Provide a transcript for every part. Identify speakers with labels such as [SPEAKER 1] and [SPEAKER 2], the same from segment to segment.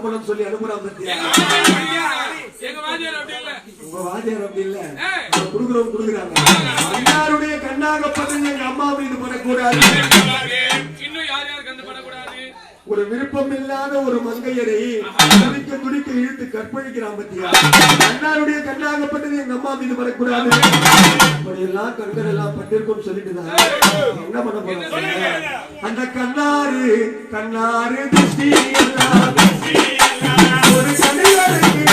[SPEAKER 1] சம்பளம் சொல்லி அனுப்புறான் பத்தியா உங்க வாத்தியார் அப்படி இல்ல. குடுக்குறவங்க குடுக்குறாங்க. அண்ணாருடைய கண்ணாகப்பட்டது எங்க அம்மா மீது பண்ணக்கூடாது ஒரு விருப்பம் இல்லாத ஒரு மங்கையரை துடிக்க துடிக்க இழுத்து கற்பழிக்கிறான் பத்தியா? அண்ணாருடைய கண்ணாகப்பட்டது எங்க அம்மா மீது வரக்கூடாது. அப்படி எல்லாம் கண்கள் எல்லாம் பட்டிருக்கும் சொல்லிட்டுதான். என்ன பண்ண போறாங்க அந்த கண்ணாறு கண்ணாறு திருஷ்டி ஒரு கண்ணியருக்கு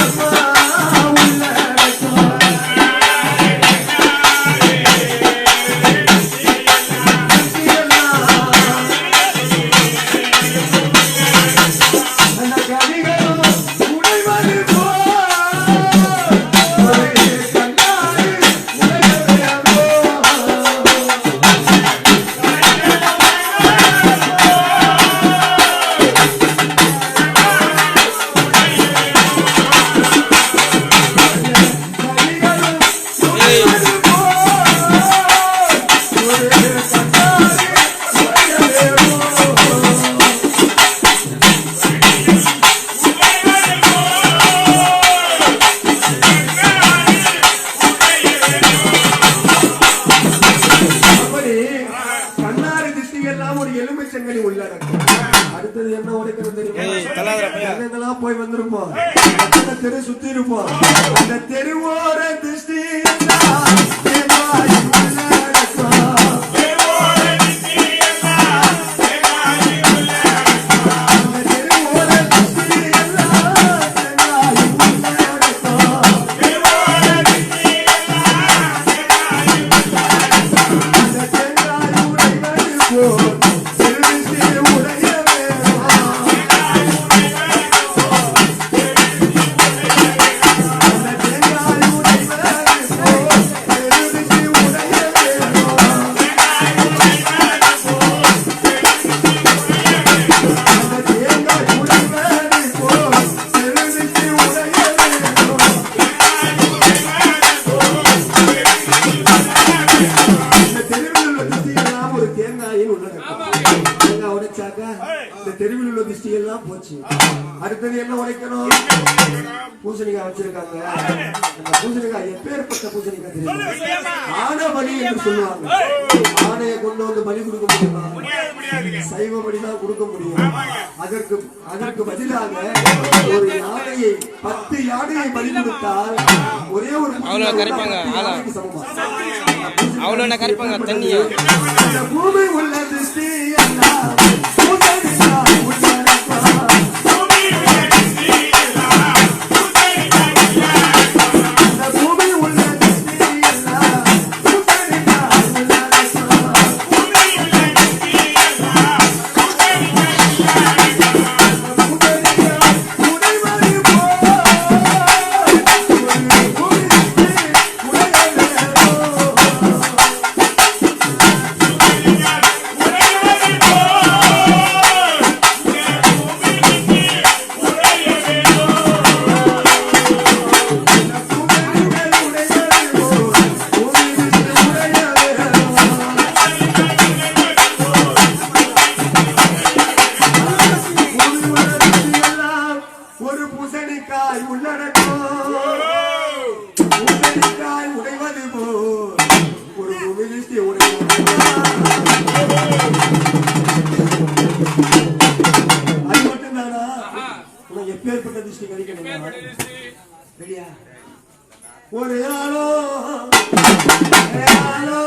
[SPEAKER 1] ஒரு எலும்பை செங்கனி உள்ளடக்கும். அடுத்தது என்ன உடைக்கிறது தெரியுமா? போய். வந்திருப்போம் தெரு சுத்தி இருப்போம் அந்த தெருவோர திருஷ்டி எல்லாம் ஒரு தேங்காயின் உள்ளடக்கம் தேங்காய் உடைச்சாக்க இந்த தெருவில் உள்ள திருஷ்டி எல்லாம் போச்சு அடுத்தது என்ன உடைக்கணும் பூசணிக்காய் வச்சிருக்காங்க. அந்த பூசணிக்காய் எப்பேற்பட்ட பூசணிக்காய் தெரியும்? ஆன பலி என்று சொல்லுவாங்க. ஆணையை கொண்டு வந்து பலி கொடுக்க முடியுமா? சைவ பலி தான் கொடுக்க முடியும். அதற்கு அதற்கு பதிலாக ஒரு யானையை பத்து யானையை பலி கொடுத்தால் ஒரே ஒரு சமமா?
[SPEAKER 2] அவ்வளவு என்ன கரைப்பாங்க தண்ணியா?
[SPEAKER 1] பூமி உள்ள திருஷ்டி எல்லாம் we're Yeah. ஒரு பூசணிக்காய் உள்ளடக்கம். பூசணிக்காய் உடைவது போல். ஒரு உமிழ்ச்சி உடைவது அது மட்டும்தானா? உனக்கு எப்பேற்பட்ட திருஷ்டி கிடைக்கணும்? ஆளோ ஒரு ஆளோ ஆளோ.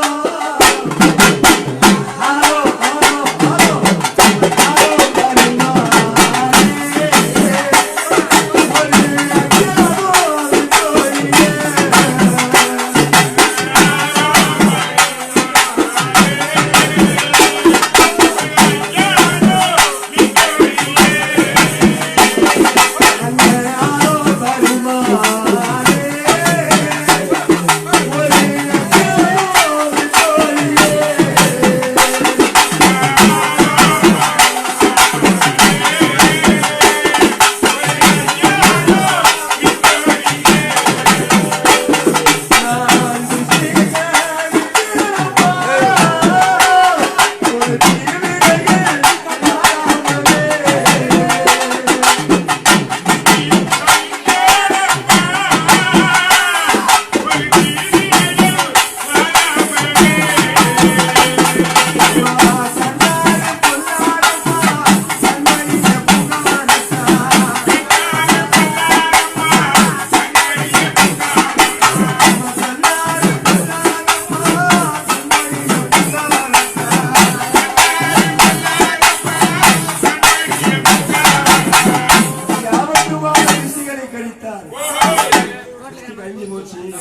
[SPEAKER 1] கழிஞ்சு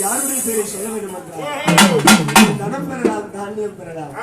[SPEAKER 1] யாருடைய பேரை சொல்ல வேண்டும் என்றால் தனம் பெறலாம் தானியம் பெறலாம்.